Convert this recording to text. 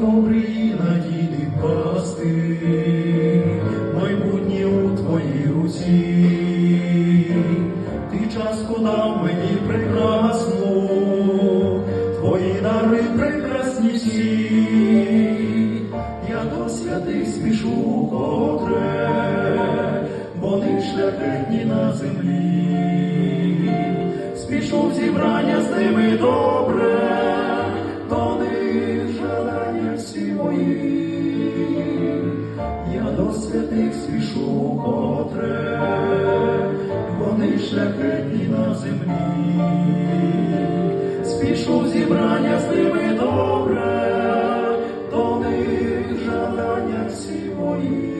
добрий надійний пасти, майбутнє у твоїй руці, ти частку дав мені прекрасну, твої дари прекрасні всі, я до святих спішу котре, вони шляхетні на землі, спішу в зібрання з ними святих спішу потре, вони шляхетні на землі, спішу зібрання з ними добре, до них жадання всі мої.